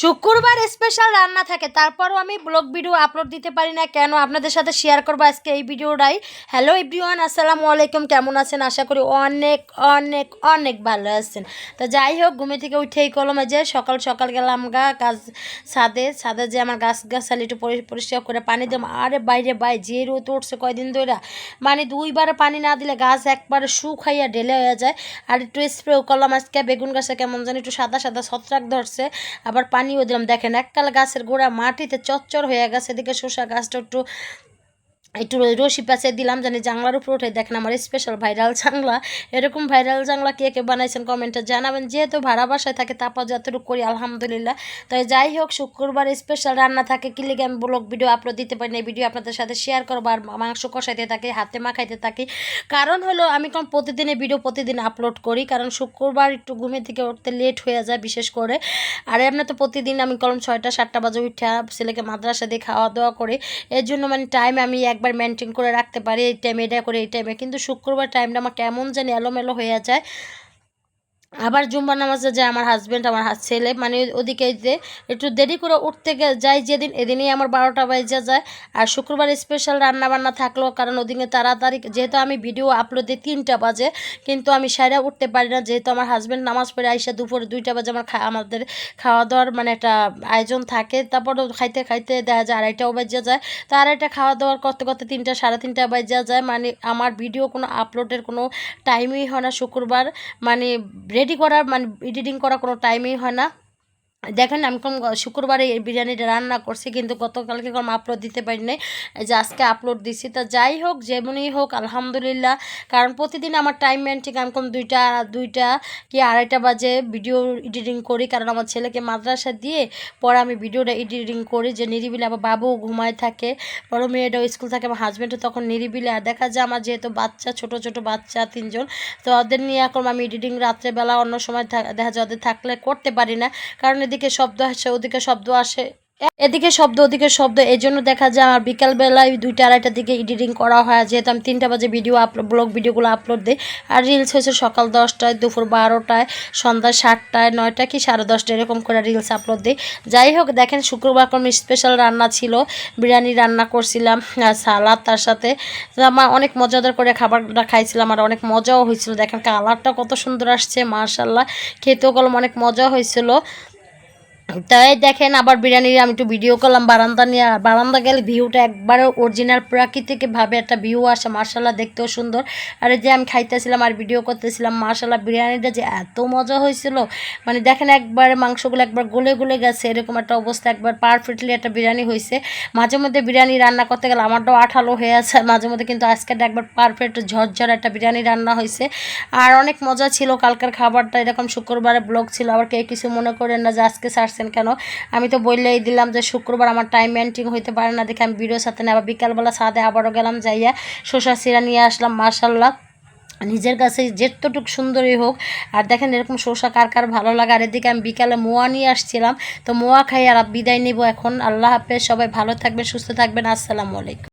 শুক্রবার স্পেশাল রান্না থাকে, তারপরও আমি ব্লগ ভিডিও আপলোড দিতে পারি না। কেন? আপনাদের সাথে শেয়ার করব আজকে এই ভিডিওটাই। হ্যালো এভরিওয়ান আসসালামু আলাইকুম, কেমন আছেন? আশা করি অনেক অনেক অনেক ভালো আছেন। তো যাই হোক, ঘুমে থেকে উঠেই কলমে যে সকাল সকাল গেলাম গা গাছ ছাদে ছাদে যে আমার গাছ গাছালি একটু পরি- পরিষ্কার করে পানি দিলাম। আরে বাইরে বাই যে রোদ উঠছে কয়দিন ধরে মানে দুইবার পানি না দিলে গাছ একবারে শুকাইয়া ঢেলে হয়ে যায়। আর একটু স্প্রে করলাম আজকে, বেগুন গাছে কেমন জানি একটু সাদা সাদা ছত্রাক ধরছে। আবার পানিও দিলাম। দেখেন এককাল গাছের গোড়া মাটিতে চচ্চর হয়ে গেছে। এদিকে শসা গাছটা একটু একটু রশি পাশে দিলাম, জানি জাংলার উপর উঠে দেখেন আমার স্পেশাল ভাইরাল জাংলা এরকম ভাইরাল জাংলা কে কে বানাইছেন কমেন্টে জানাবেন। যেহেতু ভাড়া বাসায় থাকে তারপর যতটুকু করি, আলহামদুলিল্লাহ। তাই যাই হোক, শুক্রবার স্পেশাল রান্না থাকে, কি লিগে আমি ব্লগ ভিডিও আপলোড দিতে পারি না ভিডিও আপনাদের সাথে শেয়ার করব আর মাংস কষাইতে থাকি, হাতে মাখাইতে থাকি। কারণ হলো, আমি কম প্রতিদিনের ভিডিও প্রতিদিন আপলোড করি, কারণ শুক্রবার একটু ঘুমের থেকে উঠতে লেট হয়ে যায়, বিশেষ করে। আর এমনি তো প্রতিদিন আমি কলম ছয়টা, সাতটা বাজে উঠে ছেলেকে মাদ্রাসা দিয়ে খাওয়া দাওয়া করে। এর জন্য মানে টাইম আমি একবার মেনটেন করে রাখতে পারি, এই টাইমে এটা করে, এই টাইমে কিন্তু শুক্রবার টাইমটা আমার কেমন জানি এলোমেলো হয়ে যায় আবার জুম্বা নামাজে যায় আমার হাজব্যান্ড আমার ছেলে মানে ওদিকে যে একটু দেরি করে উঠতে যাই যেদিন, এদিনই আমার বারোটা বাজে যায়। আর শুক্রবার স্পেশাল রান্না বান্না থাকল, কারণ ওদিকে তাড়াতাড়ি, যেহেতু আমি ভিডিও আপলোড দিই তিনটা বাজে, কিন্তু আমি সাইরা উঠতে পারি না, যেহেতু আমার হাজব্যান্ড নামাজ পড়ে আইসা দুপুরে দুইটা বাজে আমার আমাদের খাওয়া দাওয়ার মানে একটা আয়োজন থাকে। তারপরে খাইতে খাইতে দেখা যায় আড়াইটাও বাজে যায়। তো আড়াইটা খাওয়া দাওয়ার করতে করতে তিনটা, সাড়ে তিনটা বাজে যায়। মানে আমার ভিডিও কোনো আপলোডের কোনো টাইমই হয় না শুক্রবার। মানে রেডি করার মানে এডিটিং করা কোনো টাইমই হয় না। দেখেন, আমি কোন শুক্রবারে এই বিরিয়ানিটা রান্না করছি, কিন্তু গতকালকে কোনো আপলোড দিতে পারি নাই। যে আজকে আপলোড দিছি, তা যাই হোক, যেমনই হোক, আলহামদুলিল্লাহ। কারণ প্রতিদিন আমার টাইম মেনটেন আমি কম দুইটা দুইটা কি আড়াইটা বাজে ভিডিও এডিটিং করি, কারণ আমার ছেলেকে মাদ্রাসা দিয়ে পরে আমি ভিডিওটা এডিটিং করি, যে নিরিবিলি আবার বাবু ঘুমায় থাকে, বড় মেয়েটাও স্কুল থাকে, আমার হাজব্যান্ডও তখন নিরিবিলি। আর দেখা যায়, আমার যেহেতু বাচ্চা, ছোট ছোট বাচ্চা তিনজন, তো ওদের নিয়ে এখন আমি এডিটিং রাত্রেবেলা অন্য সময় দেখা যায় ওদের থাকলে করতে পারি না। কারণ এদিকে শব্দ আসে, ওদিকে শব্দ আসে। এদিকে শব্দ, ওদিকে শব্দ এই জন্য দেখা যায় আমার বিকালবেলায় দুইটা আড়াইটার দিকে এডিটিং করা হয়। যেহেতু আমি তিনটা বাজে ভিডিও আপলোড ব্লগ ভিডিওগুলো আপলোড দিই, আর রিলস হয়েছে সকাল দশটায়, দুপুর বারোটায়, সন্ধ্যা সাতটায়, নয়টা কি সাড়ে দশটা এরকম করে রিলস আপলোড দিই। যাই হোক, দেখেন শুক্রবার কোনো স্পেশাল রান্না ছিল, বিরিয়ানি রান্না করছিলাম, আর সালাদ তার সাথে। আমার অনেক মজাদার করে খাবারটা খাইছিলাম, আর অনেক মজাও হয়েছিল। দেখেন কালারটা কত সুন্দর আসছে মার্শাল্লাহ খেতেও কলম অনেক মজা হয়েছিল। তাই দেখেন আবার বিরিয়ানির আমি একটু ভিডিও করলাম বারান্দা নিয়ে। আর বারান্দা গেলে ভিউটা একবারে অরিজিনাল প্রাকৃতিকভাবে একটা ভিউ আসে মার্শাল্লাহ দেখতেও সুন্দর। আর যে আমি খাইতেছিলাম আর ভিডিও করতেছিলাম মার্শাল্লাহ বিরিয়ানিটা যে এত মজা হয়েছিল। মানে দেখেন একবারে মাংসগুলো একবার গলে গলে গেছে, এরকম একটা অবস্থা, একবার পারফেক্টলি একটা বিরিয়ানি হয়েছে। মাঝে মধ্যে বিরিয়ানি রান্না করতে গেলে আমারটাও আঠালো হয়ে আছে, মাঝে মধ্যে কিন্তু আজকেরটা একবার পারফেক্ট ঝরঝর একটা বিরিয়ানি রান্না হয়েছে। আর অনেক মজা ছিল কালকের খাবারটা, এরকম শুক্রবারে ব্লগ ছিল, আবার কেউ কিছু মনে করেন না যে আজকে ছাড়ছেন কেন? আমি তো বললেই দিলাম যে শুক্রবার আমার টাইম মেনটেন হইতে পারে না, দেখে আমি ভিডিওর সাথে না আবার বিকালবেলা সাদে আবারও গেলাম যাইয়া শসা সিরা নিয়ে আসলাম মার্শাল্লাহ নিজের কাছে যেতটুক সুন্দরই হোক। আর দেখেন এরকম শসা কার কার ভালো লাগে। আর এদিকে আমি বিকালে মোয়া নিয়ে আসছিলাম, তো মোয়া খাই আর বিদায় নিব এখন। আল্লাহ হাফেজ, সবাই ভালো থাকবেন, সুস্থ থাকবেন। আসসালামু আলাইকুম।